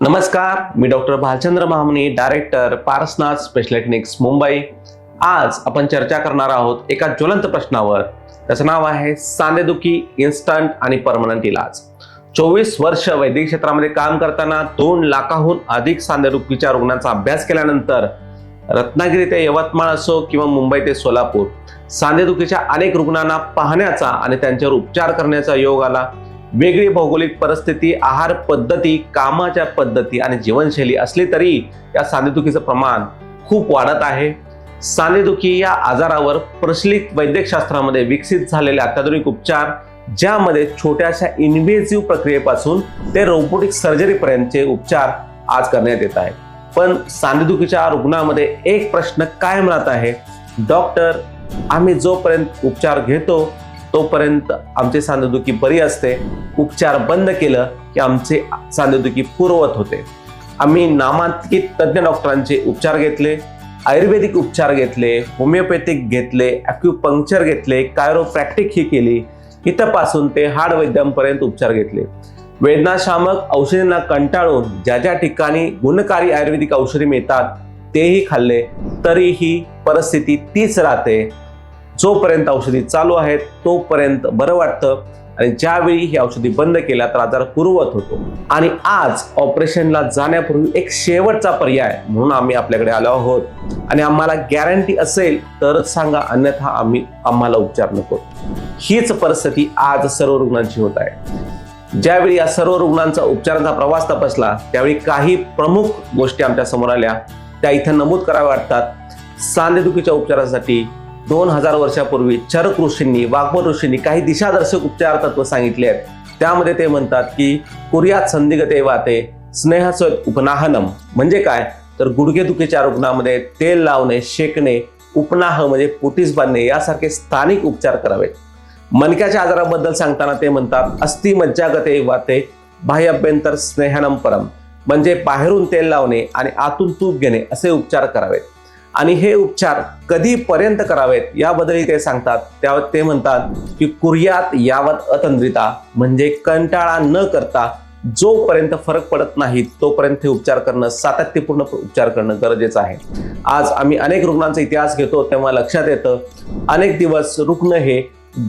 नमस्कार मी doctor Bhalchandra Mahamani director Parasnath स्पेशलेटनिक्स मुंबई. आज आपण चर्चा करणार आहोत एका ज्वलंत प्रश्नावर. त्याचं नाव आहे सांधेदुखी इन्स्टंट आणि परमनंट इलाज. चोवीस वर्ष वैद्यकीय क्षेत्रामध्ये काम करताना दोन लाखाहून अधिक सांधेदुखीच्या रुग्णांचा अभ्यास केल्यानंतर रत्नागिरी ते यवतमाळ असो किंवा मुंबई ते सोलापूर सांधेदुखीच्या अनेक रुग्णांना पाहण्याचा आणि त्यांच्यावर उपचार करण्याचा योग आला. वेगळी भौगोलिक परिस्थिती आहार पद्धती कामाच्या पद्धती आणि जीवनशैली असली तरी या सांधेदुखीचं प्रमाण खूप वाढत आहे. सांधेदुखी या आजारावर प्रचलित वैद्यकशास्त्रामध्ये विकसित झालेले अत्याधुनिक उपचार ज्यामध्ये छोट्याशा इन्व्हेसिव्ह प्रक्रियेपासून ते रोबोटिक सर्जरीपर्यंतचे उपचार आज करण्यात येत आहे पण सांधेदुखीच्या रुग्णामध्ये एक प्रश्न काय राहत आहे. डॉक्टर आम्ही जोपर्यंत उपचार घेतो तोपर्यंत आमची सांधेदुखी बरी असते. उपचार बंद केलं की आमचे सांधेदुखी पूर्वत होते. आम्ही नामांकित तज्ज्ञ डॉक्टरांचे उपचार घेतले आयुर्वेदिक उपचार घेतले होमिओपॅथिक घेतले ॲक्युपंक्चर घेतले कायरोप्रॅक्टिक ही केली. इथंपासून ते हाड वैद्यांपर्यंत उपचार घेतले. वेदनाशामक औषधींना कंटाळून ज्या ज्या ठिकाणी गुणकारी आयुर्वेदिक औषधी मिळतात तेही खाल्ले. तरीही परिस्थिती तीच राहते. जोपर्यंत औषधी चालू आहेत तोपर्यंत बरं वाटतं. आणि ज्यावेळी ही औषधी बंद केल्या तर आजार पूर्वत होतो. आणि आज ऑपरेशनला जाण्यापूर्वी एक शेवटचा पर्याय म्हणून आम्ही आपल्याकडे आलो आहोत. आणि आम्हाला गॅरंटी असेल तरच सांगा अन्यथा आम्ही आम्हाला उपचार नको. हीच परिस्थिती आज सर्व रुग्णांची होत आहे. ज्यावेळी या सर्व रुग्णांचा उपचारांचा प्रवास तपासला त्यावेळी काही प्रमुख गोष्टी आमच्यासमोर आल्या. त्या इथं नमूद कराव्या वाटतात. सांधेदुखीच्या उपचारासाठी दोन हजार वर्षापूर्वी चरक ऋषींनी वाग्म ऋषींनी काही दिशादर्शक उपचार तत्व सांगितले आहेत. त्यामध्ये ते म्हणतात की कुर्यात संदिगते वाते स्नेहस उपनाहनम. म्हणजे काय? तर गुडघेदुखीच्या रुग्णामध्ये तेल लावणे शेकणे उपनाह म्हणजे पोटीस बांधणे यासारखे स्थानिक उपचार करावेत. मणक्याच्या आजाराबद्दल सांगताना ते म्हणतात अस्थि मज्जागते वाते बाह्यभ्यंतर स्नेहनम परम. म्हणजे बाहेरून तेल लावणे आणि आतून तूप घेणे असे उपचार करावेत. आणि हे उपचार कधीपर्यंत करावेत याबद्दलही ते सांगतात. त्यावर ते म्हणतात की कुर्यात यावत अतंद्रिता म्हणजे कंटाळा न करता जोपर्यंत फरक पडत नाही तोपर्यंत हे उपचार करणं सातत्यपूर्ण उपचार करणं गरजेचं आहे. आज आम्ही अनेक रुग्णांचा इतिहास घेतो तेव्हा लक्षात येतं अनेक दिवस रुग्ण हे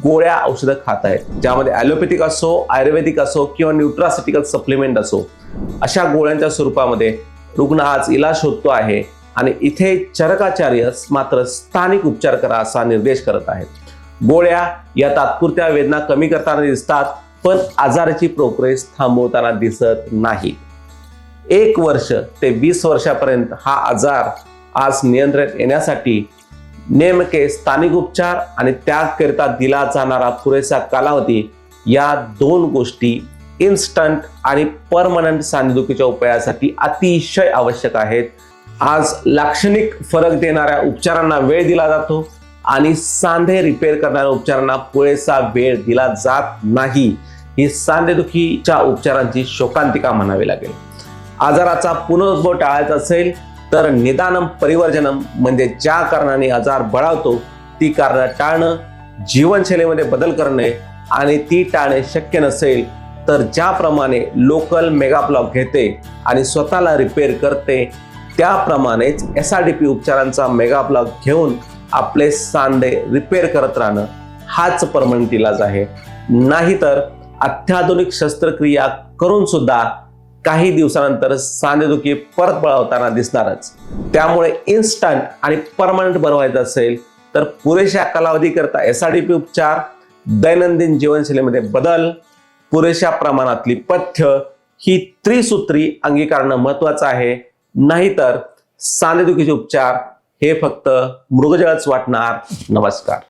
गोळ्या औषधं खात आहेत. ज्यामध्ये ॲलोपॅथिक असो आयुर्वेदिक असो किंवा न्यूट्रासिटिकल सप्लिमेंट असो अशा गोळ्यांच्या स्वरूपामध्ये रुग्ण आज इलाज शोधतो आहे. आणि इथे चरकाचार्य मात्र स्थानिक उपचार करा असा निर्देश करत आहेत. गोळ्या या तात्पुरत्या वेदना कमी करताना दिसतात पण आजाराची प्रोग्रेस थांबवताना दिसत नाही. एक वर्ष ते वीस वर्षापर्यंत हा आजार आज नियंत्रण येण्यासाठी नेमके स्थानिक उपचार आणि त्याकरिता दिला जाणारा पुरेसा कालावधी या दोन गोष्टी इन्स्टंट आणि परमनंट सांधेदुखीच्या उपायासाठी अतिशय आवश्यक आहेत. आज लाक्षणिक फरक देणाऱ्या उपचारांना वेळ दिला जातो आणि सांधे रिपेअर करणाऱ्या उपचारांना पुरेसा वेळ दिला जात नाही. ही सांधेदुखीच्या उपचारांची शोकांतिका म्हणावी लागेल. आजाराचा पुनरुद्भव टाळायचा असेल तर निदानम परिवर्जनम म्हणजे ज्या कारणाने आजार बळावतो ती कारणं टाळणं जीवनशैलीमध्ये बदल करणे आणि ती टाळणे शक्य नसेल तर ज्याप्रमाणे लोकल मेगाब्लॉक घेते आणि स्वतःला रिपेअर करते त्याप्रमाणेच एस आर डी पी उपचारांचा मेगा ब्लॉक घेऊन आपले सांधे रिपेअर करत राहणं हाच परमनंट इलाज आहे. नाहीतर अत्याधुनिक शस्त्रक्रिया करून सुद्धा काही दिवसानंतर सांधेदुखी परत बळावताना दिसणारच. त्यामुळे इन्स्टंट आणि परमनंट बनवायचं असेल तर पुरेशा कालावधीकरता एस आर डी पी उपचार दैनंदिन जीवनशैलीमध्ये बदल पुरेशा प्रमाणातली पथ्य ही त्रिसूत्री अंगीकारणं महत्वाचं आहे. नाहीतर सांधेदुखीचे उपचार हे फक्त मृगजळच वाटणार. नमस्कार.